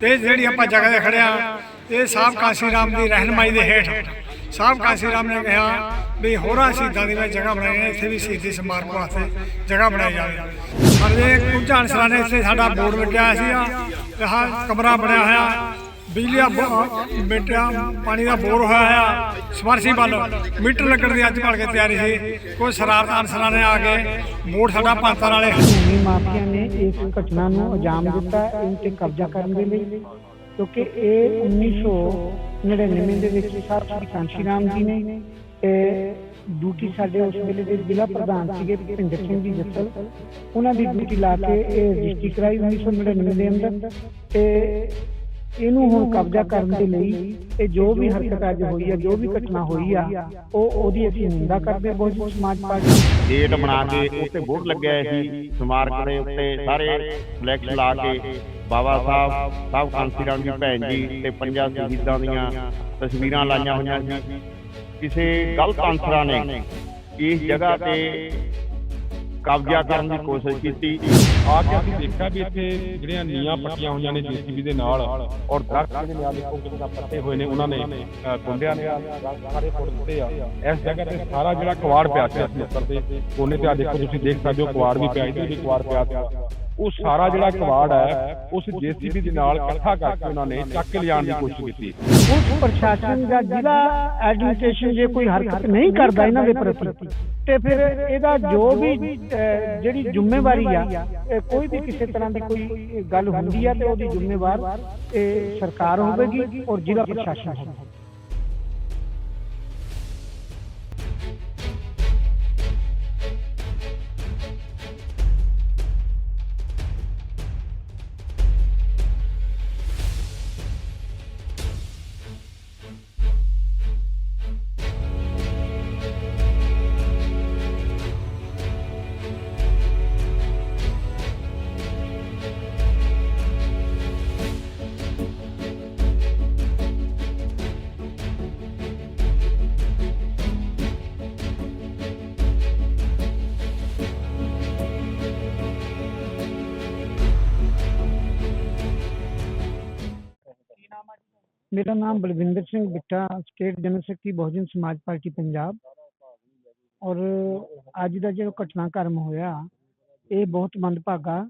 ਤੇ ਜਿਹੜੀ ਆਪਾਂ ਜਗ੍ਹਾ ਤੇ ਖੜਿਆ ਇਹ ਸਾਹਿਬ ਕਾਸ਼ੀ ਰਾਮ ਦੀ ਰਹਿਨਮਾਈ ਦੇ ਹੇਠ ਸਾਹਿਬ ਕਾਸ਼ੀ ਰਾਮ ਨੇ ਕਿਹਾ ਵੀ ਹੋਰਾਂ ਸ਼ਹੀਦਾਂ ਦੀ ਮੈਂ ਜਗ੍ਹਾ ਬਣਾਈ ਹੈ ਇੱਥੇ ਵੀ ਸ਼ਹੀਦੀ ਸਮਾਰਕ ਵਾਸਤੇ ਜਗ੍ਹਾ ਬਣਾਈ ਜਾਵੇ। ਸਾਡੇ ਕੁਝ ਅਨਸਰਾਂ ਨੇ ਇੱਥੇ ਸਾਡਾ ਬੋਰਡ ਲੱਗਿਆ ਹੋਇਆ ਸੀ ਆਹ ਕਮਰਾ ਬਣਿਆ ਹੋਇਆ। ਬਿਜਲੀ ਦਾ ਬ- ਪਾਣੀ ਦਾ ਬੋਰ ਹੋਇਆ ਹੋਇਆ ਸਪਰਸੀਬਲ ਮੀਟਰ ਲੱਗਣ ਦੀ ਅੱਜ ਭਲ ਕੇ ਤਿਆਰੀ ਸੀ। ਕੋਈ ਸ਼ਰਾਰਤ ਅਨਸਰਾਂ ਨੇ ਆ ਕੇ ਬੋਰਡ ਸਾਡਾ ਪੰਤਾਂ ਵਾਲੇ ਭੂਮੀ ਮਾਫੀਆ ਨੇ ਇਸ ਘਟਨਾ ਨੂੰ ਅੰਜਾਮ ਦਿੱਤਾ ਇਨ ਤੇ ਕਬਜ਼ਾ ਕਰਨ ਦੇ ਲਈ। ਕਿਉਂਕਿ ਇਹ 1999 ਦੇ ਵਿੱਚ ਸਰ ਕਾਂਸ਼ੀ ਰਾਮ ਜੀ ਨੇ ਇਹ ਡਿਊਟੀ ਸਾਡੇ ਉਸ ਵੇਲੇ ਦੇ ਜ਼ਿਲ੍ਹਾ ਪ੍ਰਧਾਨ ਸੀਗੇ ਭਿੰਦਰ ਸਿੰਘ ਜੀ ਜੱਸਲ। ਉਹਨਾਂ ਦੀ ਡਿਊਟੀ ਲਾ ਕੇ ਇਹ ਰਜਿਸਟਰੀ ਕਰਾਈ 1999 ਦੇ ਅੰਦਰ। ਤੇ ਇਹਨੂੰ ਹੁਣ ਕਬਜ਼ਾ ਕਰਨ ਦੇ ਲਈ ਇਹ ਜੋ ਵੀ ਹਰਕਤ ਅੱਜ ਹੋਈ ਆ ਜੋ ਵੀ ਘਟਨਾ ਹੋਈ ਆ ਉਹ ਉਹਦੀ ਅਸੀਂ ਨਿੰਦਾ ਕਰਦੇ ਹਾਂ ਬਹੁਜਨ ਸਮਾਜ ਪਾਰਟੀ ਗੇਟ ਬਣਾ ਕੇ ਉੱਤੇ ਬੋਰਡ ਲੱਗਿਆ ਸੀ ਸਮਾਰਕ ਦੇ ਉੱਤੇ ਸਾਰੇ ਫਲੈਕਸ ਲਾ ਕੇ ਬਾਬਾ ਸਾਹਿਬ ਸਾਹਿਬ ਕਾਂਸੀ ਰਾਮ ਜੀ ਭੈਣ ਜੀ ਤੇ ਪੰਜਾਂ ਸ਼ਹੀਦਾਂ ਦੀਆਂ ਤਸਵੀਰਾਂ ਲਾਈਆਂ ਹੋਈਆਂ ਸੀ। ਕਿਸੇ ਗਲਤ ਅਨਸਰਾਂ ਨੇ ਇਸ ਜਗ੍ਹਾ ਤੇ ਕਬਜ਼ਾ ਕਰਨ ਦੀ ਕੋਸ਼ਿਸ਼ ਕੀਤੀ। ਆ ਕੇ ਅਸੀਂ ਦੇਖਿਆ ਵੀ ਇੱਥੇ ਜਿਹੜੀਆਂ ਨੀਆਂ ਪੱਟੀਆਂ ਹੋਈਆਂ ਨੇ ਜੀਸੀਬੀ ਦੇ ਨਾਲ ਔਰ ਦਰਖਤ ਜਿਹੜੇ ਨਾਲ ਦੇਖੋ ਕਿੰਨਾ ਪੱਟੇ ਹੋਏ ਨੇ ਉਹਨਾਂ ਨੇ ਗੁੰਡਿਆਂ ਨੇ ਸਾਰੇ ਪੁੱਟ ਦਿੱਤੇ ਆ। ਇਸ ਜਗ੍ਹਾ ਤੇ ਸਾਰਾ ਜਿਹੜਾ ਕਵਾੜ ਪਿਆ ਸੀ ਉੱਪਰ ਤੇ ਕੋਨੇ ਤੇ ਆ ਦੇਖੋ ਤੁਸੀਂ ਦੇਖ ਸਕਦੇ ਹੋ ਕਵਾੜ ਵੀ ਪਿਆ ਇੱਥੇ ਵੀ ਕਵਾੜ ਪਿਆ। ਉਹ ਸਾਰਾ ਜਿਹੜਾ ਕਵਾੜ ਹੈ ਉਸ ਜੀਸੀਬੀ ਦੇ ਨਾਲ ਇਕੱਠਾ ਕਰਕੇ ਉਹਨਾਂ ਨੇ ਚੱਕ ਕੇ ਦੀ ਕੋਸ਼ਿਸ਼ ਕੀਤੀ। ਪੁਲਿਸ ਪ੍ਰਸ਼ਾਸਨ ਜਾਂ ਜ਼ਿਲ੍ਹਾ ਐਡਮਿਨਿਸਟ੍ਰੇਸ਼ਨ ਜੇ ਕੋਈ ਹਰਕਤ ਨਹੀਂ ਕਰਦਾ ਇਹਨਾਂ ਦੇ ਪ੍ਰਤੀ ਤੇ ਫਿਰ ਇਹਦਾ ਜੋ ਵੀ ਜਿਹੜੀ ਜ਼ਿੰਮੇਵਾਰੀ ਆ ਇਹ ਕੋਈ ਵੀ ਕਿਸੇ ਤਰ੍ਹਾਂ ਦੀ ਕੋਈ ਗੱਲ ਹੁੰਦੀ ਆ ਤੇ ਉਹਦੀ ਜ਼ਿੰਮੇਵਾਰ ਇਹ ਸਰਕਾਰ ਹੋਵੇਗੀ ਔਰ ਜ਼ਿਲ੍ਹਾ ਪ੍ਰਸ਼ਾਸਨ ਹੋਵੇਗਾ ਮੇਰਾ ਨਾਮ Balwinder Singh Bitta state general secretary Bahujan Samaj party, Punjab. ਔਰ ਅੱਜ ਦਾ ਜਿਹੜਾ ਘਟਨਾਕ੍ਰਮ ਹੋਇਆ, ਇਹ ਬਹੁਤ ਮੰਦਭਾਗਾ,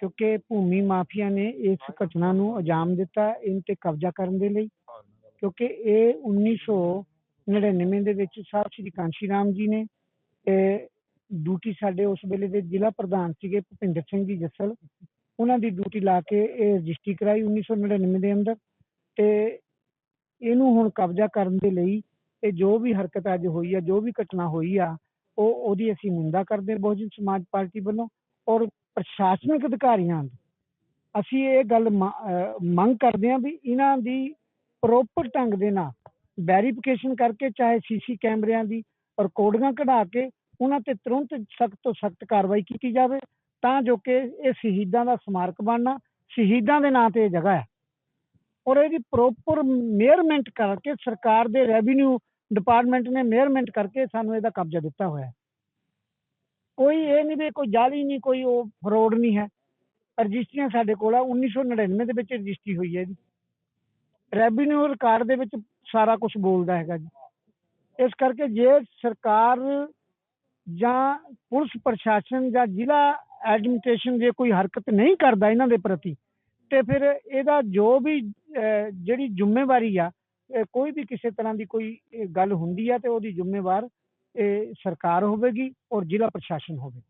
ਕਿਉਂਕਿ ਭੂਮੀ ਮਾਫੀਆ ਨੇ ਇਸ ਘਟਨਾ ਨੂੰ ਅੰਜਾਮ ਦਿੱਤਾ ਇਨ ਤੇ ਕਬਜ਼ਾ ਕਰਨ ਦੇ ਲਈ। ਕਿਉਂਕਿ ਇਹ 1999 ਦੇ ਵਿੱਚ ਸਾਹਿਬ ਸ੍ਰੀ ਕਾਂਸ਼ੀ ਰਾਮ ਜੀ ਨੇ ਡਿਊਟੀ ਸਾਡੇ ਉਸ ਵੇਲੇ ਦੇ ਜ਼ਿਲ੍ਹਾ ਪ੍ਰਧਾਨ ਸੀਗੇ ਭੁਪਿੰਦਰ ਸਿੰਘ ਜੀ ਜੱਸਲ। ਉਹਨਾਂ ਦੀ ਡਿਊਟੀ ਲਾ ਕੇ ਇਹ ਰਜਿਸਟਰੀ ਕਰਾਈ 1999 ਦੇ ਅੰਦਰ ਤੇ ਇਹਨੂੰ ਹੁਣ ਕਬਜ਼ਾ ਕਰਨ ਦੇ ਲਈ ਇਹ ਜੋ ਵੀ ਹਰਕਤ ਅੱਜ ਹੋਈ ਆ, ਜੋ ਵੀ ਘਟਨਾ ਹੋਈ ਆ, ਉਹ ਉਹਦੀ ਅਸੀਂ ਨਿੰਦਾ ਕਰਦੇ ਬਹੁਜਨ ਸਮਾਜ ਪਾਰਟੀ ਵੱਲੋਂ ਔਰ ਪ੍ਰਸ਼ਾਸਨਿਕ ਅਧਿਕਾਰੀਆਂ ਦੀ। ਅਸੀਂ ਇਹ ਗੱਲ ਮੰਗ ਕਰਦੇ ਹਾਂ ਵੀ ਇਹਨਾਂ ਦੀ ਪ੍ਰੋਪਰ ਢੰਗ ਦੇ ਨਾਲ ਵੈਰੀਫਿਕੇਸ਼ਨ ਕਰਕੇ ਚਾਹੇ ਸੀਸੀ ਕੈਮਰਿਆਂ ਦੀ ਰਿਕਾਰਡਿੰਗਾਂ ਕਢਾ ਕੇ ਉਹਨਾਂ ਤੇ ਤੁਰੰਤ ਸਖਤ ਤੋਂ ਸਖਤ ਕਾਰਵਾਈ ਕੀਤੀ ਜਾਵੇ। ਤਾਂ ਜੋ ਕਿ ਇਹ ਸ਼ਹੀਦਾਂ ਦਾ ਸਮਾਰਕ ਬਣਨਾ, ਸ਼ਹੀਦਾਂ ਦੇ ਨਾਂ ਤੇ ਇਹ ਜਗ੍ਹਾ ਹੈ। ਔਰ ਇਹਦੀ ਪ੍ਰੋਪਰ ਮੇਅਰਮੈਂਟ ਕਰਕੇ ਸਰਕਾਰ ਦੇ ਰੈਵਨਿਊ ਡਿਪਾਰਟਮੈਂਟ ਨੇ ਮੇਅਰਮੈਂਟ ਕਰਕੇ ਸਾਨੂੰ ਇਹਦਾ ਕਬਜ਼ਾ ਦਿੱਤਾ ਹੋਇਆ ਹੈ। ਕੋਈ ਇਹ ਨਹੀਂ ਵੀ ਕੋਈ ਜਾਲੀ ਨਹੀਂ, ਕੋਈ ਉਹ ਫਰੋਡ ਨਹੀਂ ਹੈ। ਰਜਿਸਟਰੀਆਂ ਸਾਡੇ ਕੋਲ ਆ 1999 ਦੇ ਵਿੱਚ ਰਜਿਸਟਰੀ ਹੋਈ ਹੈ ਜੀ ਰੈਵਨਿਊ ਰਿਕਾਰਡ ਦੇ ਵਿੱਚ ਸਾਰਾ ਕੁਝ ਬੋਲਦਾ ਹੈਗਾ ਜੀ। ਇਸ ਕਰਕੇ ਜੇ ਸਰਕਾਰ ਜਾਂ ਪੁਲਿਸ ਪ੍ਰਸ਼ਾਸਨ ਜਾਂ ਜ਼ਿਲ੍ਹਾ ਐਡਮਿਨਿਸਟ੍ਰੇਸ਼ਨ ਜੇ ਕੋਈ ਹਰਕਤ ਨਹੀਂ ਕਰਦਾ ਇਹਨਾਂ ਦੇ ਪ੍ਰਤੀ ਤੇ ਫਿਰ ਇਹਦਾ ਜੋ ਵੀ ਜਿਹੜੀ ਜ਼ਿੰਮੇਵਾਰੀ ਆ ਕੋਈ ਵੀ ਕਿਸੇ ਤਰ੍ਹਾਂ ਦੀ ਕੋਈ ਗੱਲ ਹੁੰਦੀ ਆ ਤੇ ਉਹਦੀ ਜ਼ਿੰਮੇਵਾਰ ਇਹ ਸਰਕਾਰ ਹੋਵੇਗੀ ਔਰ ਜ਼ਿਲ੍ਹਾ ਪ੍ਰਸ਼ਾਸਨ ਹੋਵੇਗਾ।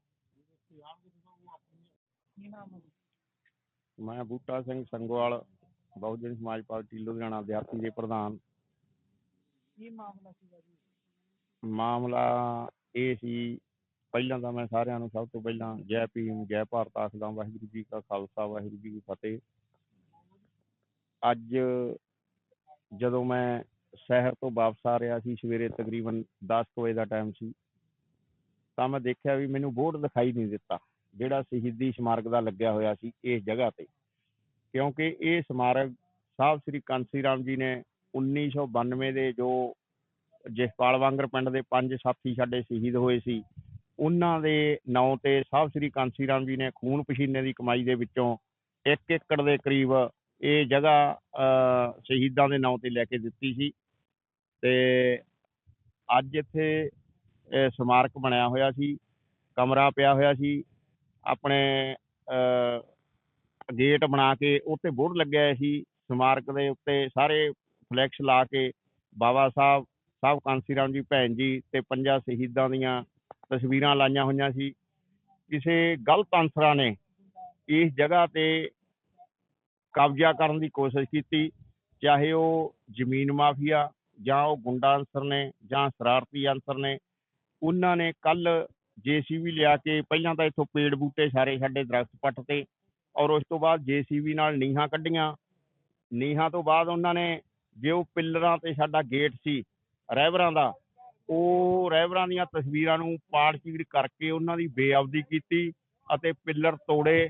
ਮੈਂ ਬੂਟਾ ਸਿੰਘ ਸੰਗਵਾਲ ਬਹੁਜਨ ਸਮਾਜ ਪਾਰਟੀ ਲੁਧਿਆਣਾ ਵਿਦਿਆਰਥੀ ਦੇ ਪ੍ਰਧਾਨ। ਕੀ ਮਾਮਲਾ ਸੀਗਾ ਜੀ? ਮਾਮਲਾ ਇਹ ਸੀ ਪਹਿਲਾਂ ਤਾਂ ਮੈਂ ਸਾਰਿਆਂ ਨੂੰ ਸਭ ਤੋਂ ਪਹਿਲਾਂ ਜੈ ਭੀਮ, ਜੈ ਭਾਰਤ ਆਖਦਾ, ਵਾਹਿਗੁਰੂ ਜੀ ਕਾ ਖਾਲਸਾ, ਵਾਹਿਗੁਰੂ ਜੀ ਕੀ ਫਤਿਹ। ਅੱਜ ਜਦੋਂ ਮੈਂ ਸ਼ਹਿਰ ਤੋਂ ਵਾਪਸ ਆ ਰਿਹਾ ਸੀ, ਸਵੇਰੇ ਤਕਰੀਬਨ 10 ਵਜੇ ਦਾ ਟਾਈਮ ਸੀ, ਤਾਂ ਮੈਂ ਦੇਖਿਆ ਵੀ ਮੈਨੂੰ ਬੋਰਡ ਦਿਖਾਈ ਨਹੀਂ ਦਿੱਤਾ, ਜਿਹੜਾ ਸ਼ਹੀਦੀ ਸਮਾਰਕ ਦਾ ਲੱਗਿਆ ਹੋਇਆ ਸੀ ਇਸ ਜਗ੍ਹਾ ਤੇ। ਕਿਉਂਕਿ ਇਹ ਸਮਾਰਕ ਸਾਹਿਬ ਸ੍ਰੀ ਕਾਂਸੀ ਰਾਮ ਜੀ ਨੇ 1992 ਦੇ ਜੋ ਜਸਪਾਲ ਵਾਂਗਰ ਪਿੰਡ ਦੇ ਪੰਜ ਸਾਥੀ ਸਾਡੇ ਸ਼ਹੀਦ ਹੋਏ ਸੀ ਉਹਨਾਂ ਦੇ ਨਾਂ ਤੇ ਸਾਹਿਬ ਸ੍ਰੀ ਕਾਂਸੀ ਰਾਮ ਜੀ ਨੇ ਖੂਨ ਪਸੀਨੇ ਦੀ ਕਮਾਈ ਦੇ ਵਿੱਚੋਂ 1 ਏਕੜ ਦੇ ਕਰੀਬ ਇਹ ਜਗ੍ਹਾ ਸ਼ਹੀਦਾਂ ਦੇ ਨਾਂ ਤੇ ਲੈ ਕੇ ਦਿੱਤੀ ਸੀ। ਤੇ ਅੱਜ ਇੱਥੇ ਸਮਾਰਕ ਬਣਿਆ ਹੋਇਆ ਸੀ, ਕਮਰਾ ਪਿਆ ਹੋਇਆ ਸੀ। ਆਪਣੇ ਗੇਟ ਬਣਾ ਕੇ ਉੱਤੇ ਬੋਰਡ ਲੱਗਿਆ ਸੀ। ਸਮਾਰਕ ਦੇ ਉੱਤੇ ਸਾਰੇ ਫਲੈਕਸ ਲਾ ਕੇ ਬਾਬਾ ਸਾਹਿਬ ਸਾਹਿਬ ਕਾਂਸੀ ਰਾਮ ਜੀ, ਭੈਣ ਜੀ ਤੇ ਪੰਜਾਂ ਸ਼ਹੀਦਾਂ ਦੀਆਂ ਤਸਵੀਰਾਂ ਲਾਈਆਂ ਹੋਈਆਂ ਸੀ। ਕਿਸੇ ਗਲਤ ਅਨਸਰਾਂ ਨੇ ਇਸ ਜਗ੍ਹਾ ਤੇ ਕਬਜ਼ਾ ਕਰਨ ਦੀ ਕੋਸ਼ਿਸ਼ ਕੀਤੀ, ਚਾਹੇ ਉਹ ਜ਼ਮੀਨ ਮਾਫੀਆ ਜਾਂ ਉਹ ਗੁੰਡਾ ਅਨਸਰ ਨੇ ਜਾਂ ਸ਼ਰਾਰਤੀ ਅਨਸਰ ਨੇ। ਉਹਨਾਂ ਨੇ ਕੱਲ ਜੀਸੀਬੀ ਲਿਆ ਕੇ ਪਹਿਲਾਂ ਤਾਂ ਇੱਥੋਂ ਪੇੜ ਬੂਟੇ ਸਾਰੇ ਸਾਡੇ ਦਰਖਤ ਪੱਟ ਤੇ ਔਰ ਉਸ ਤੋਂ ਬਾਅਦ ਜੀਸੀਬੀ ਨਾਲ ਨੀਹਾਂ ਕੱਢੀਆਂ। ਨੀਹਾਂ ਤੋਂ ਬਾਅਦ ਉਹਨਾਂ ਨੇ ਜੇ ਉਹ ਪਿੱਲਰਾਂ ਤੇ ਸਾਡਾ ਗੇਟ ਸੀ ਰਹਿਬਰਾਂ ਦਾ ਉਹ ਰਹਿਬਰਾਂ ਦੀਆਂ ਤਸਵੀਰਾਂ ਨੂੰ ਪਾੜ ਚੀੜ ਕਰਕੇ ਉਹਨਾਂ ਦੀ ਬੇਅਬਦੀ ਕੀਤੀ ਅਤੇ ਪਿੱਲਰ ਤੋੜੇ,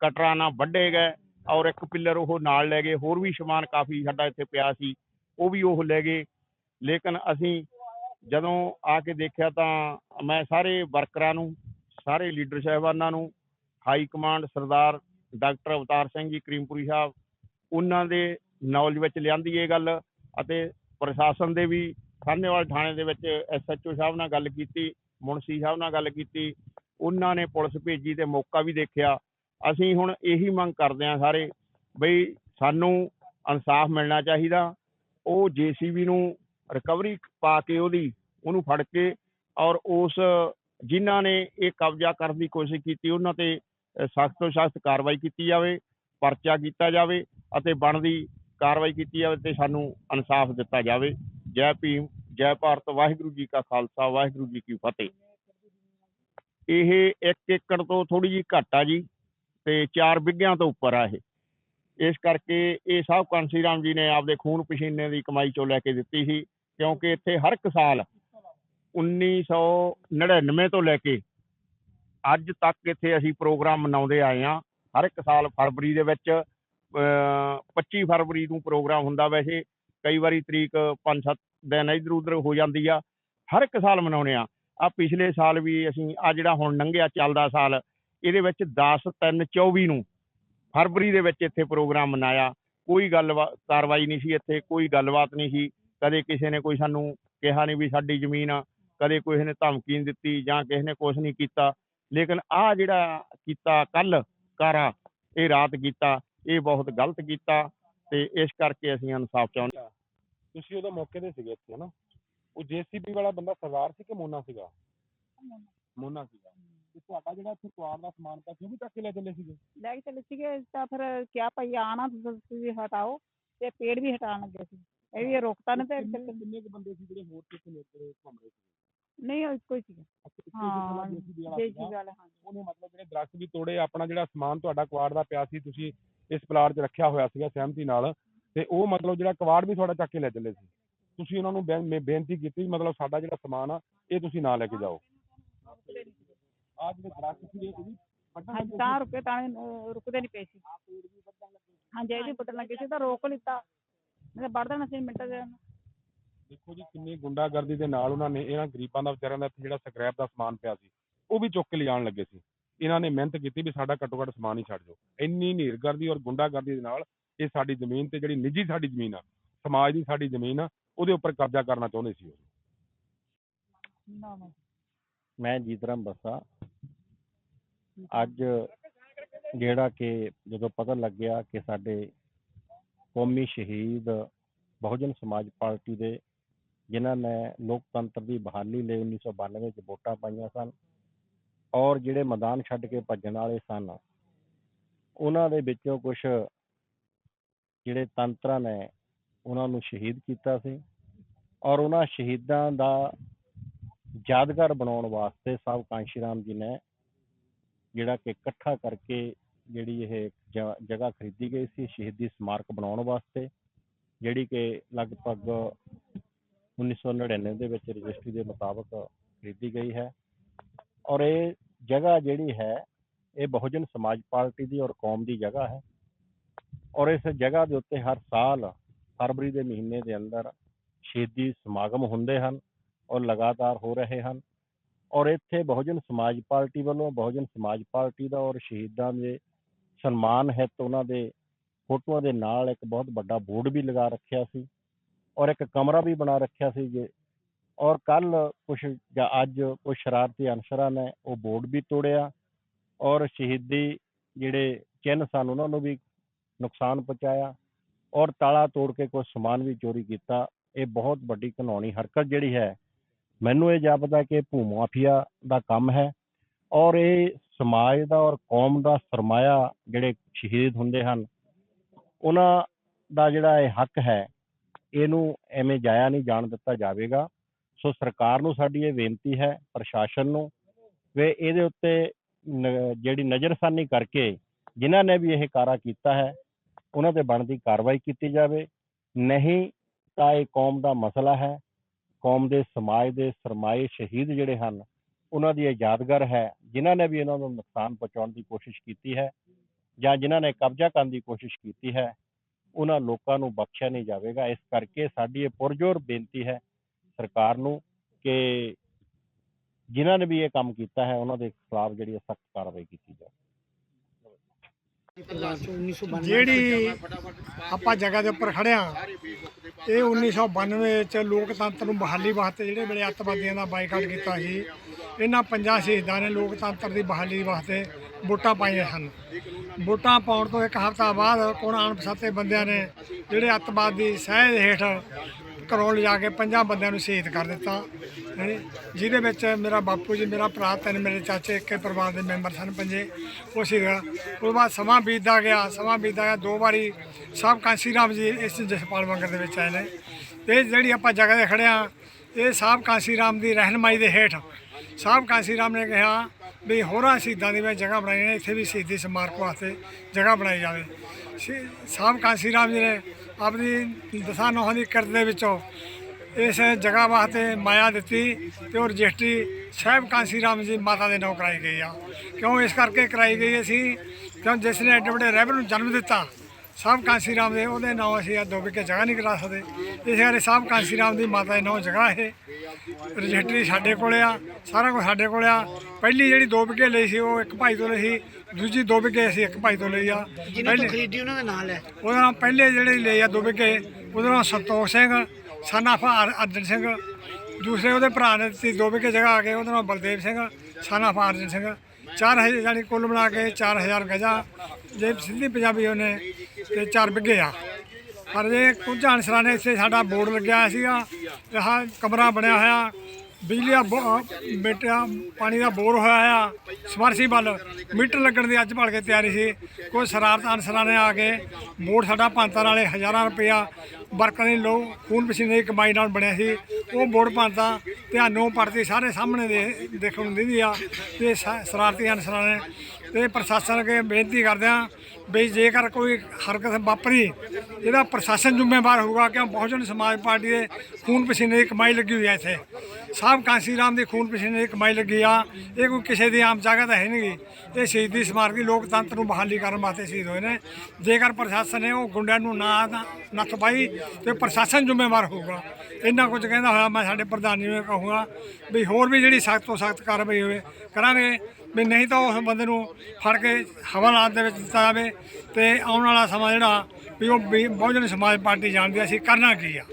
ਕਟਰਾਂ ਨਾਲ ਵੱਢੇ ਗਏ ਔਰ ਇੱਕ ਪਿੱਲਰ ਉਹ ਨਾਲ ਲੈ ਗਏ, ਹੋਰ ਵੀ ਸਮਾਨ ਕਾਫੀ ਸਾਡਾ ਇੱਥੇ ਪਿਆ ਸੀ, ਉਹ ਵੀ ਉਹ ਲੈ ਗਏ। ਲੇਕਿਨ ਅਸੀਂ ਜਦੋਂ ਆ ਕੇ ਦੇਖਿਆ ਤਾਂ ਮੈਂ ਸਾਰੇ ਵਰਕਰਾਂ ਨੂੰ, ਸਾਰੇ ਲੀਡਰ ਸਾਹਿਬਾਨਾਂ ਨੂੰ, ਹਾਈ ਕਮਾਂਡ ਸਰਦਾਰ ਡਾਕਟਰ ਅਵਤਾਰ ਸਿੰਘ ਜੀ, ਕਰੀਮਪੁਰੀ ਸਾਹਿਬ, ਉਹਨਾਂ ਦੇ ਨੌਲੇਜ ਵਿੱਚ ਲਿਆਂਦੀ ਇਹ ਗੱਲ ਅਤੇ ਪ੍ਰਸ਼ਾਸਨ ਦੇ ਵੀ ਖਾਨੇਵਾਲ ਥਾਣੇ ਦੇ ਵਿੱਚ ਐਸਐਚਓ ਸਾਹਿਬ ਨਾਲ ਗੱਲ ਕੀਤੀ, ਮੁਨਸੀ ਸਾਹਿਬ ਨਾਲ ਗੱਲ ਕੀਤੀ, ਉਹਨਾਂ ਨੇ ਪੁਲਿਸ ਭੇਜੀ ਤੇ ਮੌਕਾ ਵੀ ਦੇਖਿਆ। ਅਸੀਂ ਹੁਣ ਇਹੀ ਮੰਗ ਕਰਦੇ ਹਾਂ ਸਾਰੇ ਬਈ ਸਾਨੂੰ ਇਨਸਾਫ ਮਿਲਣਾ ਚਾਹੀਦਾ। ਉਹ ਜੀਸੀਬੀ ਨੂੰ ਰਿਕਵਰੀ ਪਾ ਕੇ ਉਹਦੀ, ਉਹਨੂੰ ਫੜ ਕੇ ਔਰ ਉਸ ਜਿਨ੍ਹਾਂ ਨੇ ਇਹ ਕਬਜ਼ਾ ਕਰਨ ਦੀ ਕੋਸ਼ਿਸ਼ ਕੀਤੀ, ਉਹਨਾਂ ਤੇ ਸਖਤ ਤੋਂ ਸਖਤ ਕਾਰਵਾਈ ਕੀਤੀ ਜਾਵੇ, ਪਰਚਾ ਕੀਤਾ ਜਾਵੇ ਅਤੇ ਬਣਦੀ ਕਾਰਵਾਈ ਕੀਤੀ ਜਾਵੇ ਤੇ ਸਾਨੂੰ ਇਨਸਾਫ ਦਿੱਤਾ ਜਾਵੇ। ਜੈ ਭੀਮ, ਜੈ ਭਾਰਤ, ਵਾਹਿਗੁਰੂ ਜੀ ਕਾ ਖਾਲਸਾ, ਵਾਹਿਗੁਰੂ ਜੀ ਕੀ ਫਤਿਹ। ਇਹ ਇੱਕ ਏਕੜ ਤੋਂ ਥੋੜੀ ਜਿਹੀ ਘੱਟ ਆ ਜੀ ਤੇ 4 ਬਿੱਗਿਆਂ ਤੋਂ ਉੱਪਰ ਆ ਇਹ। ਇਸ ਕਰਕੇ ਇਹ ਸਾਹਿਬ ਕਾਂਸੀ ਰਾਮ ਜੀ ਨੇ ਆਪਦੇ ਖੂਨ ਪਸੀਨੇ ਦੀ ਕਮਾਈ ਚੋਂ ਲੈ ਕੇ ਦਿੱਤੀ ਸੀ, ਕਿਉਂਕਿ ਇੱਥੇ ਹਰ ਇੱਕ ਸਾਲ 1999 ਤੋਂ ਲੈ ਕੇ ਅੱਜ ਤੱਕ ਇੱਥੇ ਅਸੀਂ ਪ੍ਰੋਗਰਾਮ ਮਨਾਉਂਦੇ ਆਏ ਹਾਂ। ਹਰ ਇੱਕ ਸਾਲ ਫਰਵਰੀ ਦੇ ਵਿੱਚ, ਅਹ 25 ਫਰਵਰੀ ਨੂੰ ਪ੍ਰੋਗਰਾਮ ਹੁੰਦਾ ਵੈਸੇ। ਕਈ ਵਾਰੀ ਤਰੀਕ 5-7 ਦਿਨ ਇਧਰ ਉਧਰ ਹੋ ਜਾਂਦੀ ਆ, ਹਰ ਇੱਕ ਸਾਲ ਮਨਾਉਂਦੇ ਆ। ਆ ਪਿਛਲੇ ਸਾਲ ਵੀ ਅਸੀਂ ਆ ਜਿਹੜਾ ਹੁਣ ਲੰਘਿਆ ਚੱਲਦਾ ਸਾਲ, ਇਹਦੇ ਵਿੱਚ 10 3 24 ਨੂੰ ਫਰਵਰੀ ਦੇ ਵਿੱਚ ਇੱਥੇ ਪ੍ਰੋਗਰਾਮ ਮਨਾਇਆ। ਕੋਈ ਗੱਲ ਕਾਰਵਾਈ ਨਹੀਂ ਸੀ ਇੱਥੇ, ਕੋਈ ਗੱਲਬਾਤ ਨਹੀਂ ਸੀ। ਕਦੇ ਕਿਸੇ ਨੇ ਕੋਈ ਸਾਨੂੰ ਕਿਹਾ ਨਹੀਂ ਵੀ ਸਾਡੀ ਜ਼ਮੀਨ ਆ, ਕਦੇ ਕਿਸੇ ਨੇ ਧਮਕੀ ਨਹੀਂ ਦਿੱਤੀ ਜਾਂ ਕਿਸੇ ਨੇ ਕੁਝ ਨਹੀਂ ਕੀਤਾ। ਲੇਕਿਨ ਆ ਜਿਹੜਾ ਕੀਤਾ ਕੱਲ ਕਾਰਾ ਇਹ ਰਾਤ ਕੀਤਾ, ਇਹ ਬਹੁਤ ਗਲਤ ਕੀਤਾ। ਤੇ ਇਸ ਕਰਕੇ ਅਸੀਂ ਇਨਸਾਫ ਚਾਹੁੰਦੇ ਹਾਂ। ਤੁਸੀਂ ਉਦੋਂ ਮੌਕੇ ਤੇ ਸੀਗੇ ਇੱਥੇ ਹਨਾ? ਉਹ ਜੀਸੀਬੀ ਵਾਲਾ ਬੰਦਾ ਸਰਦਾਰ ਸੀ ਕਿ ਮੋਨਾ ਸੀਗਾ? ਮੋਨਾ ਸੀਗਾ। ਤੇ ਤੁਹਾਡਾ ਜਿਹੜਾ ਇੱਥੇ ਕੁਆਰ ਦਾ ਸਮਾਨ ਪਿਆ ਸੀ ਉਹ ਵੀ ਚੱਕ ਕੇ ਲੈ ਚੱਲੇ ਸੀਗੇ? ਲੈ ਕੇ ਚੱਲੇ ਸੀਗੇ ਤਾਂ ਫਿਰ ਕਿਆ ਪਈ ਆਣਾ ਤੁਸੀਂ ਹਟਾਓ ਤੇ ਪੇੜ ਵੀ ਹਟਾਉਣ ਲੱਗੇ ਸੀ। ਇਹ ਵੀ ਰੋਕਤਾ ਨੇ ਤੇ ਕਿੰਨੇ ਕਿੰਨੇ ਕੁ ਬੰਦੇ ਸੀ ਜਿਹੜੇ ਹੋਰ ਕਿਸੇ ਨੇ ਇੱਥੇ ਘੁੰਮ ਰਹੇ ਸੀ? ਨਹੀਂ ਉਹ ਇੱਕੋ ਹੀ ਇੱਥੇ ਹਾਂ JCB ਵਾਲਾ ਹਾਂ ਉਹਨੇ ਮਤਲਬ ਜਿਹੜੇ ਦਰਖਤ ਵੀ ਤੋੜੇ ਆਪਣਾ ਜਿਹੜਾ ਸਮਾਨ ਤੁਹਾਡਾ ਕੁਆੜ ਦਾ ਪਿਆ ਸੀ ਤੁਸੀਂ ਇਸ ਪਲਾਟ 'ਚ ਰੱਖਿਆ ਹੋਇਆ ਸੀਗਾ ਸਹਿਮਤੀ ਨਾਲ। ਤੇ ਉਹ ਮਤਲਬ ਜਿਹੜਾ ਕੁਆੜ ਵੀ ਤੁਹਾਡਾ ਚੱਕ ਕੇ ਲੈ ਚੱਲੇ ਸੀ। ਤੁਸੀਂ ਉਹਨਾਂ ਨੂੰ ਬੇ- ਬੇਨਤੀ ਕੀਤੀ ਵੀ ਮਤਲਬ ਸਾਡਾ ਜਿਹੜਾ ਸਮਾਨ ਆ ਇਹ ਤੁਸੀਂ ਨਾ ਲੈ ਕੇ ਜਾਓ। ਆ ਜਿਹੜੇ ਦਰਖਤ ਸੀ ਇਹ ਵੀ ਸੀ। ਤਾਂ ਰੁਕੇ ਤਾਂ ਅਹ, ਰੁਕਦੇ ਨਹੀਂ ਪਏ ਸੀ। ਹਾਂਜੀ ਇਹ ਵੀ ਪੱਟਣ ਲੱਗੇ ਸੀ ਤਾਂ ਰੋਕ ਲਿੱਤਾ। ਨਹੀਂ ਤਾਂ ਦੇਣਾ ਸੀ ਮਿੰਟ ਦੇ ਦੇਖੋ ਜੀ ਕਿੰਨੀ ਗੁੰਡਾਗਰਦੀ ਦੇ ਨਾਲ ਉਹਨਾਂ ਨੇ ਇਹਨਾਂ ਗਰੀਬਾਂ ਦਾ ਵਿਚਾਰਿਆਂ ਦਾ ਇੱਥੇ ਜਿਹੜਾ ਸਕ੍ਰੈਪ ਦਾ ਸਮਾਨ ਪਿਆ ਸੀ ਉਹ ਵੀ ਚੁੱਕ ਕੇ ਲਿਜਾਣ ਲੱਗੇ ਸੀ। ਇਹਨਾਂ ਨੇ ਮਿਹਨਤ ਕੀਤੀ ਵੀ ਸਾਡਾ ਘੱਟੋ ਘੱਟ ਸਮਾਨ ਹੀ ਛੱਡ ਜਾਓ ਇੰਨੀ ਨੀਰਗਰਦੀ ਔਰ ਗੁੰਡਾਗਰਦੀ ਦੇ ਨਾਲ ਇਹ ਸਾਡੀ ਜ਼ਮੀਨ ਤੇ ਜਿਹੜੀ ਨਿੱਜੀ ਸਾਡੀ ਜ਼ਮੀਨ ਆ ਸਮਾਜ ਦੀ ਸਾਡੀ ਜ਼ਮੀਨ ਆ ਉਹਦੇ ਉੱਪਰ ਕਬਜ਼ਾ ਕਰਨਾ ਚਾਹੁੰਦੇ ਸੀ ਉਹ। ਨਾ ਨਾ ਮੈਂ ਜੀਤਰਾਮ ਬੱਸਾ। ਅੱਜ ਜਿਹੜਾ ਕਿ ਜਦੋਂ ਪਤਾ ਲੱਗਿਆ ਕਿ ਸਾਡੇ ਕੌਮੀ ਸ਼ਹੀਦ ਬਹੁਜਨ ਸਮਾਜ ਪਾਰਟੀ ਦੇ ਜਿਨ੍ਹਾਂ ਨੇ ਲੋਕਤੰਤਰ ਦੀ ਬਹਾਲੀ ਲਈ 1992 ਚ ਵੋਟਾਂ ਪਾਈਆਂ ਸਨ ਔਰ ਜਿਹੜੇ ਮੈਦਾਨ ਛੱਡ ਕੇ ਭੱਜਣ ਵਾਲੇ ਸਨ, ਉਹਨਾਂ ਦੇ ਵਿੱਚੋਂ ਕੁਝ ਜਿਹੜੇ ਤੰਤਰਾਂ ਨੇ ਉਹਨਾਂ ਨੂੰ ਸ਼ਹੀਦ ਕੀਤਾ ਸੀ ਔਰ ਉਹਨਾਂ ਸ਼ਹੀਦਾਂ ਦਾ ਯਾਦਗਾਰ ਬਣਾਉਣ ਵਾਸਤੇ ਸਾਹਿਬ ਕਾਂਸ਼ੀ ਰਾਮ ਜੀ ਨੇ ਜਿਹੜਾ ਕਿ ਇਕੱਠਾ ਕਰਕੇ ਜਿਹੜੀ ਇਹ ਜਗ੍ਹਾ ਖਰੀਦੀ ਗਈ ਸੀ ਸ਼ਹੀਦੀ ਸਮਾਰਕ ਬਣਾਉਣ ਵਾਸਤੇ, ਜਿਹੜੀ ਕਿ ਲਗਭਗ 1999 ਦੇ ਵਿੱਚ ਰਜਿਸਟਰੀ ਦੇ ਮੁਤਾਬਕ ਖਰੀਦੀ ਗਈ ਹੈ। ਔਰ ਇਹ ਜਗ੍ਹਾ ਜਿਹੜੀ ਹੈ, ਇਹ ਬਹੁਜਨ ਸਮਾਜ ਪਾਰਟੀ ਦੀ ਔਰ ਕੌਮ ਦੀ ਜਗ੍ਹਾ ਹੈ। ਔਰ ਇਸ ਜਗ੍ਹਾ ਦੇ ਉੱਤੇ ਹਰ ਸਾਲ ਫਰਵਰੀ ਦੇ ਮਹੀਨੇ ਦੇ ਅੰਦਰ ਸ਼ਹੀਦੀ ਸਮਾਗਮ ਹੁੰਦੇ ਹਨ ਔਰ ਲਗਾਤਾਰ ਹੋ ਰਹੇ ਹਨ। ਔਰ ਇੱਥੇ ਬਹੁਜਨ ਸਮਾਜ ਪਾਰਟੀ ਵੱਲੋਂ ਬਹੁਜਨ ਸਮਾਜ ਪਾਰਟੀ ਦਾ ਔਰ ਸ਼ਹੀਦਾਂ ਦੇ ਸਨਮਾਨ ਹਿੱਤ ਉਹਨਾਂ ਦੇ ਫੋਟੋਆਂ ਦੇ ਨਾਲ ਇੱਕ ਬਹੁਤ ਵੱਡਾ ਬੋਰਡ ਵੀ ਲਗਾ ਰੱਖਿਆ ਸੀ। ਔਰ ਇੱਕ ਕਮਰਾ ਵੀ ਬਣਾ ਰੱਖਿਆ ਸੀ ਜੇ। ਔਰ ਕੱਲ ਕੁਛ ਜਾਂ ਅੱਜ ਕੁਛ ਸ਼ਰਾਰਤੀ ਅਨਸਰਾਂ ਨੇ ਉਹ ਬੋਰਡ ਵੀ ਤੋੜਿਆ ਔਰ ਸ਼ਹੀਦੀ ਜਿਹੜੇ ਚਿੰਨ੍ਹ ਸਨ ਉਹਨਾਂ ਨੂੰ ਵੀ ਨੁਕਸਾਨ ਪਹੁੰਚਾਇਆ ਔਰ ਤਾਲਾ ਤੋੜ ਕੇ ਕੁਝ ਸਮਾਨ ਵੀ ਚੋਰੀ ਕੀਤਾ। ਇਹ ਬਹੁਤ ਵੱਡੀ ਘਿਨੌਣੀ ਹਰਕਤ ਜਿਹੜੀ ਹੈ, ਮੈਨੂੰ ਇਹ ਜਾਪਦਾ ਕਿ ਭੂ ਮਾਫੀਆ ਦਾ ਕੰਮ ਹੈ ਔਰ ਇਹ ਸਮਾਜ ਦਾ ਔਰ ਕੌਮ ਦਾ ਸਰਮਾਇਆ ਜਿਹੜੇ ਸ਼ਹੀਦ ਹੁੰਦੇ ਹਨ, ਉਹਨਾਂ ਦਾ ਜਿਹੜਾ ਇਹ ਹੱਕ ਹੈ ਇਹਨੂੰ ਐਵੇਂ ਜਾਇਆ ਨਹੀਂ ਜਾਣ ਦਿੱਤਾ ਜਾਵੇਗਾ। ਸੋ ਸਰਕਾਰ ਨੂੰ ਸਾਡੀ ਇਹ ਬੇਨਤੀ ਹੈ, ਪ੍ਰਸ਼ਾਸਨ ਨੂੰ, ਵੀ ਇਹਦੇ ਉੱਤੇ ਨ- ਜਿਹੜੀ ਨਜ਼ਰਸਾਨੀ ਕਰਕੇ ਜਿਨ੍ਹਾਂ ਨੇ ਵੀ ਇਹ ਕਾਰਾ ਕੀਤਾ ਹੈ, ਉਹਨਾਂ ਤੇ ਬਣਦੀ ਕਾਰਵਾਈ ਕੀਤੀ ਜਾਵੇ। ਨਹੀਂ ਤਾਂ ਇਹ ਕੌਮ ਦਾ ਮਸਲਾ ਹੈ। ਕੌਮ ਦੇ ਸਮਾਜ ਦੇ ਸਰਮਾਏ ਸ਼ਹੀਦ ਜਿਹੜੇ ਹਨ, ਉਹਨਾਂ ਦੀ ਇਹ ਯਾਦਗਾਰ ਹੈ, ਜਿਨ੍ਹਾਂ ਨੇ ਵੀ ਇਹਨਾਂ ਨੂੰ ਨੁਕਸਾਨ ਪਹੁੰਚਾਉਣ ਦੀ ਕੋਸ਼ਿਸ਼ ਕੀਤੀ ਹੈ ਜਾਂ ਜਿਨ੍ਹਾਂ ਨੇ ਕਬਜ਼ਾ ਕਰਨ ਦੀ ਕੋਸ਼ਿਸ਼ ਕੀਤੀ ਹੈ ਉਹਨਾਂ ਲੋਕਾਂ ਨੂੰ ਬਖਸ਼ਿਆ ਨਹੀਂ ਜਾਵੇਗਾ। ਇਸ ਕਰਕੇ ਸਾਡੀ ਇਹ ਪੁਰਜੋਰ ਬੇਨਤੀ ਹੈ ਸਰਕਾਰ ਨੂੰ ਕਿ ਜਿਨ੍ਹਾਂ ਨੇ ਵੀ ਇਹ ਕੰਮ ਕੀਤਾ ਹੈ, ਉਹਨਾਂ ਦੇ ਖਿਲਾਫ ਜਿਹੜੀ ਸਖਤ ਕਾਰਵਾਈ ਕੀਤੀ ਜਾਵੇ। ਜਿਹੜੀ ਆਪਾਂ ਜਗ੍ਹਾ ਦੇ ਉੱਪਰ ਖੜਿਆ ਇਹ 1992 ਵਿੱਚ ਲੋਕਤੰਤਰ ਨੂੰ ਬਹਾਲੀ ਵਾਸਤੇ ਜਿਹੜੇ ਵੇਲੇ ਅੱਤਵਾਦੀਆਂ ਦਾ ਬਾਈਕਾਟ ਕੀਤਾ ਸੀ, ਇਹਨਾਂ ਪੰਜਾਂ ਸ਼ਹੀਦਾਂ ਨੇ ਲੋਕਤੰਤਰ ਦੀ ਬਹਾਲੀ ਵਾਸਤੇ ਵੋਟਾਂ ਪਾਈਆਂ ਹਨ। ਵੋਟਾਂ ਪਾਉਣ ਤੋਂ ਇੱਕ ਹਫ਼ਤਾ ਬਾਅਦ ਕੋਣ ਅਣਪਛਾਤੇ ਬੰਦਿਆਂ ਨੇ ਜਿਹੜੇ ਅੱਤਵਾਦ ਦੀ ਸਹਿ ਦੇ ਹੇਠ ਘਰੋਂ ਲਿਜਾ ਕੇ ਪੰਜਾਂ ਬੰਦਿਆਂ ਨੂੰ ਸ਼ਹੀਦ ਕਰ ਦਿੱਤਾ। ਹੈਂ। ਜਿਹਦੇ ਵਿੱਚ ਮੇਰਾ ਬਾਪੂ ਜੀ, ਮੇਰਾ ਭਰਾ, ਤਿੰਨ ਮੇਰੇ ਚਾਚੇ, ਇੱਕੇ ਪਰਿਵਾਰ ਦੇ ਮੈਂਬਰ ਸਨ ਪੰਜੇ। ਉਹ ਸੀਗਾ ਉਹ ਤੋਂ ਬਾਅਦ ਸਮਾਂ ਬੀਤਦਾ ਗਿਆ, ਸਮਾਂ ਬੀਤਦਾ ਗਿਆ। ਦੋ ਵਾਰੀ ਸਾਹਿਬ ਕਾਂਸੀ ਰਾਮ ਜੀ ਇਸ ਜਸਪਾਲ ਮੰਗਰ ਦੇ ਵਿੱਚ ਆਏ ਨੇ। ਤੇ ਜਿਹੜੀ ਆਪਾਂ ਜਗ੍ਹਾ ਤੇ ਖੜੇ ਹਾਂ, ਇਹ ਸਾਹਿਬ ਕਾਂਸੀ ਰਾਮ ਦੀ ਰਹਿਨਮਾਈ ਦੇ ਹੇਠ ਸਾਹਿਬ ਕਾਂਸੀ ਰਾਮ ਨੇ ਕਿਹਾ ਵੀ ਹੋਰਾਂ ਸ਼ਹੀਦਾਂ ਦੀ ਮੈਂ ਜਗ੍ਹਾ ਬਣਾਈ ਨੇ, ਇੱਥੇ ਵੀ ਸ਼ਹੀਦੀ ਸਮਾਰਕ ਵਾਸਤੇ ਜਗ੍ਹਾ ਬਣਾਈ ਜਾਵੇ। ਸ਼ੀ- ਸਾਹਿਬ ਕਾਂਸੀ ਰਾਮ ਜੀ ਨੇ ਆਪਣੀ ਦਸਾਂ ਨੋਹਾਂ ਦੀ ਕਿਰਤ ਦੇ ਵਿੱਚੋਂ ਇਸ ਜਗ੍ਹਾ ਵਾਸਤੇ ਮਾਇਆ ਦਿੱਤੀ ਤੇ ਉਹ ਰਜਿਸਟਰੀ ਸਾਹਿਬ ਕਾਂਸੀ ਰਾਮ ਜੀ ਮਾਤਾ ਦੇ ਨਾਂ ਕਰਾਈ ਗਈ ਆ। ਕਿਉਂ ਇਸ ਕਰਕੇ ਕਰਾਈ ਗਈ? ਸੀ ਕਿਉਂ ਜਿਸ ਨੇ ਐਡੇ ਵੱਡੇ ਰਹਿਬਰ ਨੂੰ ਜਨਮ ਦਿੱਤਾ ਸਾਹਿਬ ਕਾਂਸੀ ਰਾਮ ਦੇ ਉਹਦੇ ਨਾਂ ਅਸੀਂ ਦੋ ਵਿਕੇ ਜਗ੍ਹਾ ਨਹੀਂ ਕਰਾ ਸਕਦੇ। ਇਸ ਕਰਕੇ ਸਾਹਿਬ ਕਾਂਸੀ ਰਾਮ ਦੀ ਮਾਤਾ ਦੇ ਨਾਂ ਜਗ੍ਹਾ ਇਹ। ਰਜਿਸਟਰੀ ਸਾਡੇ ਕੋਲੇ ਆ ਸਾਰਾ ਕੁਝ ਸਾਡੇ ਕੋਲੇ ਆ। ਪਹਿਲੀ ਜਿਹੜੀ ਦੋ ਵਿਕੇ ਲਈ ਸੀ ਉਹ ਇੱਕ ਭਾਈ ਤੋਂ ਲਈ ਸੀ ਦੂਜੀ ਦੋ ਵਿਕੇ ਅਸੀਂ ਇੱਕ ਭਾਈ ਤੋਂ ਲਈ ਆ। ਤੋਂ ਪਹਿਲੀ- ਖਰੀਦੀ ਉਹਨਾਂ ਦੇ ਨਾਲ ਹੈ ਉਹਦੇ ਨਾਲ ਪਹਿਲੇ ਜਿਹੜੇ ਲਏ ਆ ਦੋ ਵਿਕੇ ਉਹਦੇ ਨਾਲ ਸੰਤੋਖ ਸਿੰਘ ਸਨ ਆਫ ਅਰਜਨ ਸਿੰਘ। ਦੂਸਰੇ ਉਹਦੇ ਭਰਾ ਨੇ ਦਿੱਤੀ ਦੋ ਵਿਕੇ ਜਗ੍ਹਾ ਆ ਕੇ ਉਹਦੇ ਨਾਲ ਬਲਦੇਵ ਸਿੰਘ ਸਨ ਆਫ ਅਰਜਨ ਸਿੰਘ। 4000 ਯਾਨੀ ਕੁੱਲ ਬਣਾ ਕੇ 4000 ਗਜਾ। ਜੇ ਸਿੱਧੀ ਪੰਜਾਬੀ ਉਹਨੇ ਤੇ 4 ਵਿਗੇ ਆ ਪਰ ਜੇ ਕੁਝ ਅਨਸਰਾਂ ਨੇ ਇੱਥੇ ਸਾਡਾ ਬੋਰਡ ਲੱਗਿਆ ਹੋਇਆ ਸੀਗਾ। ਆਹ ਕਮਰਾ ਬਣਿਆ ਹੋਇਆ। ਬਿਜਲੀ ਦਾ ਬੋ- ਬੇਟਾ ਪਾਣੀ ਦਾ ਬੋਰ ਹੋਇਆ ਆ ਸਮਰਸੀਬਲ ਮੀਟਰ ਲੱਗਣ ਦੀ ਅੱਜ ਭੜ ਕੇ ਤਿਆਰੀ ਸੀ। ਕੋਈ ਸ਼ਰਾਰਤ ਅਨਸਰਾਂ ਨੇ ਆ ਕੇ ਬੋਰਡ ਸਾਡਾ ਪੰਤਾਂ ਵਾਲੇ ਹਜ਼ਾਰਾਂ ਰੁਪਇਆ ਵਰਕਰ ਦੀ ਲੋ ਖੂਨ ਪਸੀਨੇ ਦੀ ਕਮਾਈ ਨਾਲ ਬਣਿਆ ਸੀ। ਉਹ ਬੋਰਡ ਪੰਤਾਂ ਧਿਆਨੋਂ ਪੜਤੀ ਸਾਰੇ ਸਾਹਮਣੇ ਦੇ ਦੇਖਣ ਨੂੰ ਦਿੰਦੀ ਆ। ਤੇ ਸ਼ਰਾਰਤੀ ਅਨਸਰਾਂ ਨੇ ਤੇ ਪ੍ਰਸ਼ਾਸਨ ਅੱਗੇ ਬੇਨਤੀ ਕਰਦੇ ਆ ਵੀ ਜੇਕਰ ਕੋਈ ਹਰਕਤ ਵਾਪਰੀ, ਇਹਦਾ ਪ੍ਰਸ਼ਾਸਨ ਜ਼ਿੰਮੇਵਾਰ ਹੋਊਗਾ ਕਿਉਂ ਬਹੁਜਨ ਸਮਾਜ ਪਾਰਟੀ ਦੇ ਖੂਨ ਪਸੀਨੇ ਦੀ ਕਮਾਈ ਲੱਗੀ ਹੋਈ ਹੈ ਇੱਥੇ। ਸਾਹਿਬ ਕਾਂਸੀ ਰਾਮ ਦੀ ਖੂਨ ਪਸੀਨੇ ਦੀ ਕਮਾਈ ਲੱਗੀ ਆ, ਇਹ ਕੋਈ ਕਿਸੇ ਦੀ ਆਮ ਜਗ੍ਹਾ ਤਾਂ ਹੈ ਨਹੀਂ ਇਹ ਸ਼ਹੀਦੀ ਸਮਾਰਕੀ ਲੋਕਤੰਤਰ ਨੂੰ ਬਹਾਲੀ ਕਰਨ ਵਾਸਤੇ ਸ਼ਹੀਦ ਹੋਏ ਨੇ। ਜੇਕਰ ਪ੍ਰਸ਼ਾਸਨ ਨੇ ਉਹ ਗੁੰਡਿਆਂ ਨੂੰ ਨਾ ਨੱਥ ਪਾਈ ਤੇ ਪ੍ਰਸ਼ਾਸਨ ਜ਼ਿੰਮੇਵਾਰ ਹੋਊਗਾ। ਇੰਨਾ ਕੁਝ ਕਹਿੰਦਾ ਹੋਇਆ ਮੈਂ ਸਾਡੇ ਪ੍ਰਧਾਨ ਜੀ ਨੂੰ ਕਹੂੰਗਾ ਵੀ ਹੋਰ ਵੀ ਜਿਹੜੀ ਸਖਤ ਤੋਂ ਸਖਤ ਕਾਰਵਾਈ ਹੋਵੇ, ਕਰਾਂਗੇ। ਵੀ ਨਹੀਂ ਤਾਂ ਉਸ ਬੰਦੇ ਨੂੰ ਫੜ ਕੇ ਹਵਾਲਾਤ ਦੇ ਵਿੱਚ ਦਿੱਤਾ ਜਾਵੇ ਤੇ ਆਉਣ ਵਾਲਾ ਸਮਾਂ ਜਿਹੜਾ ਵੀ ਉਹ ਵੀ ਬਹੁਜਨ ਸਮਾਜ ਪਾਰਟੀ ਜਾਣਦੀ ਅਸੀਂ ਕਰਨਾ ਕੀ ਆ।